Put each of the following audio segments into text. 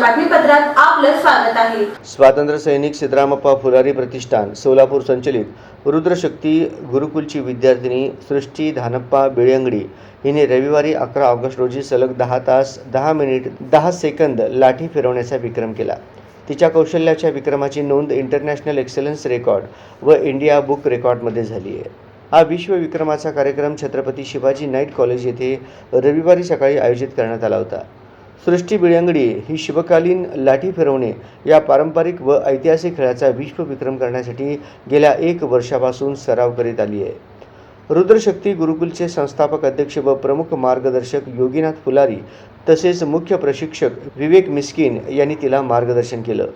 बातमीपत्रात आपलं स्वागत आहे. स्वातंत्र्य सैनिक सिद्धरामप्पा फुलारी प्रतिष्ठान सोलापूर संचलित रुद्रशक्ती गुरुकुलची विद्यार्थिनी सृष्टी धानप्पा बिळंगडी हिने रविवारी अकरा ऑगस्ट रोजी सलग दहा तास दहा मिनिट दहा सेकंद लाठी फिरवण्याचा विक्रम केला. तिच्या कौशल्याच्या विक्रमाची नोंद इंटरनॅशनल एक्सलन्स रेकॉर्ड व इंडिया बुक रेकॉर्डमध्ये झाली आहे. हा विश्वविक्रमाचा कार्यक्रम छत्रपती शिवाजी नाईट कॉलेज येथे रविवारी सकाळी आयोजित करण्यात आला होता. सृष्टी बिळंगडी ही शिवकालीन लाठी फिरवणे या पारंपरिक व ऐतिहासिक खेळाचा विश्वविक्रम करण्यासाठी गेल्या एक वर्षापासून सराव करीत आली आहे. रुद्रशक्ती गुरुकुलचे संस्थापक अध्यक्ष व प्रमुख मार्गदर्शक योगीनाथ फुलारी तसेच मुख्य प्रशिक्षक विवेक मिस्किन यांनी तिला मार्गदर्शन केलं.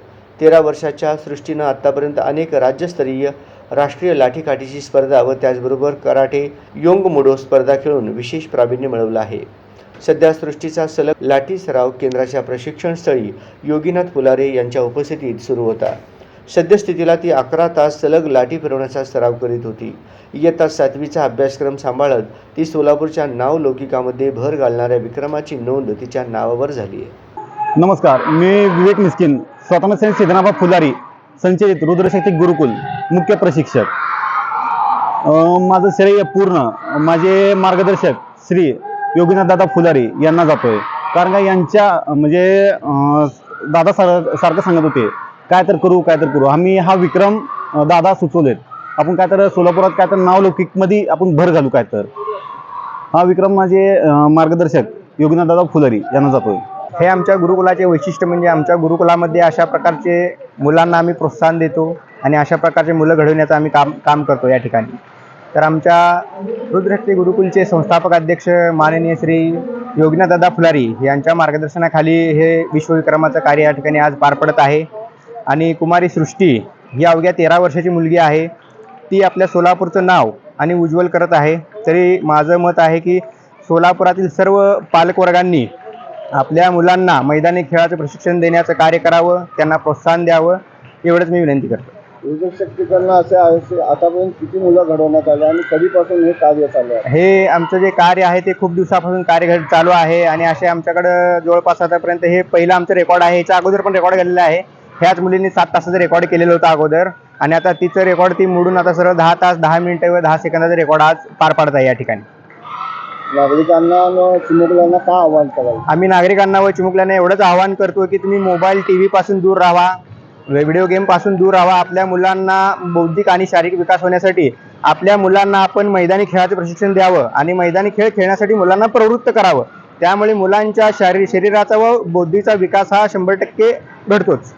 तेरा वर्षाच्या सृष्टीनं आत्तापर्यंत अनेक राज्यस्तरीय राष्ट्रीय लाठीकाठीची स्पर्धा व त्याचबरोबर कराटे योंग मुडो स्पर्धा खेळून विशेष प्रावीण्य मिळवलं आहे. सध्या सृष्टीचा सलग लाठी सराव केंद्राच्या प्रशिक्षणस्थळी योगीनाथ फुलारे यांच्या उपस्थितीत सुरू होता. सद्यस्थितीला ती अकरा तास सलग लाठी फिरवण्याचा सराव करीत होती. इयत्ता सातवीचा अभ्यासक्रम सांभाळत ती सोलापूरच्या नावलौकिकामध्ये भर घालणाऱ्या विक्रमाची नोंद तिच्या नावावर झाली आहे. नमस्कार मी विवेक मिस्किन स्वातंत्र्य सैनिक सिद्धनाबा फुलारी संचयित रुद्रशक्ती गुरुकुल मुख्य प्रशिक्षक. माझं श्रेय पूर्ण माझे मार्गदर्शक श्री योगीनाथ दादा फुलारी यांना जातोय. कारण का यांच्या म्हणजे दादा सार सारखं सांगत होते काय तर करू काय तर करू. आम्ही हा विक्रम दादा सुचवलेत. आपण काय तर सोलापुरात काय तर नावलौकिकमध्ये आपण भर घालू काय तर. हा विक्रम माझे मार्गदर्शक योगीनाथ दादा फुलारी यांना जातोय. हे आमच्या गुरुकुलाचे वैशिष्ट्य म्हणजे आमच्या गुरुकुलामध्ये अशा प्रकारचे मुलांना आम्ही प्रोत्साहन देतो आणि अशा प्रकारचे मुलं घडवण्याचं आम्ही काम काम करतो या ठिकाणी. तर आमच्या रुद्रशक्ती गुरुकुलचे संस्थापक अध्यक्ष माननीय श्री योगीनाथदादा फुलारी यांच्या मार्गदर्शनाखाली हे विश्वविक्रमाचं कार्य या ठिकाणी आज पार पडत आहे. आणि कुमारी सृष्टी ही अवघ्या तेरा वर्षाची मुलगी आहे. ती आपल्या सोलापूरचं नाव आणि उज्ज्वल करत आहे. तरी माझं मत आहे की सोलापुरातील सर्व पालकवर्गांनी आपल्या मुलांना मैदानी खेळाचं प्रशिक्षण देण्याचं कार्य करावं त्यांना प्रोत्साहन द्यावं एवढंच मी विनंती करतो. शक्तीकरणं असे आहे आतापर्यंत किती मुलं घडवण्यात आले आणि कधीपासून हे कार्य चालू आहे? हे आमचं जे कार्य आहे ते खूप दिवसापासून कार्य घड- चालू आहे आणि असे आमच्याकडं जवळपास आतापर्यंत हे पहिलं आमचं रेकॉर्ड आहे. याच्या अगोदर पण रेकॉर्ड केलेलं आहे. ह्याच मुलींनी सात तासाचं रेकॉर्ड केलेलं होतं अगोदर. आणि आता तिचं रेकॉर्ड ती मोडून आता सरळ दहा तास दहा मिनिटं व दहा सेकंदाचं रेकॉर्ड आज पार पाडत आहे या ठिकाणी. नागरिकांना चिमुकल्यांना काय आव्हान कराल आम्ही नागरिकांना व चिमुकल्यांना एवढंच आवाहन करतो की तुम्ही मोबाईल टी व्ही पासून दूर राहा. व्हिडिओ गेमपासून दूर राहावा. आपल्या मुलांना बौद्धिक आणि शारीरिक विकास होण्यासाठी आपल्या मुलांना आपण मैदानी खेळाचं प्रशिक्षण द्यावं आणि मैदानी खेळ खेळण्यासाठी मुलांना प्रवृत्त करावं. त्यामुळे मुलांच्या शारीरिक शरीराचा व बौद्धीचा विकास हा शंभर टक्के घडतोच.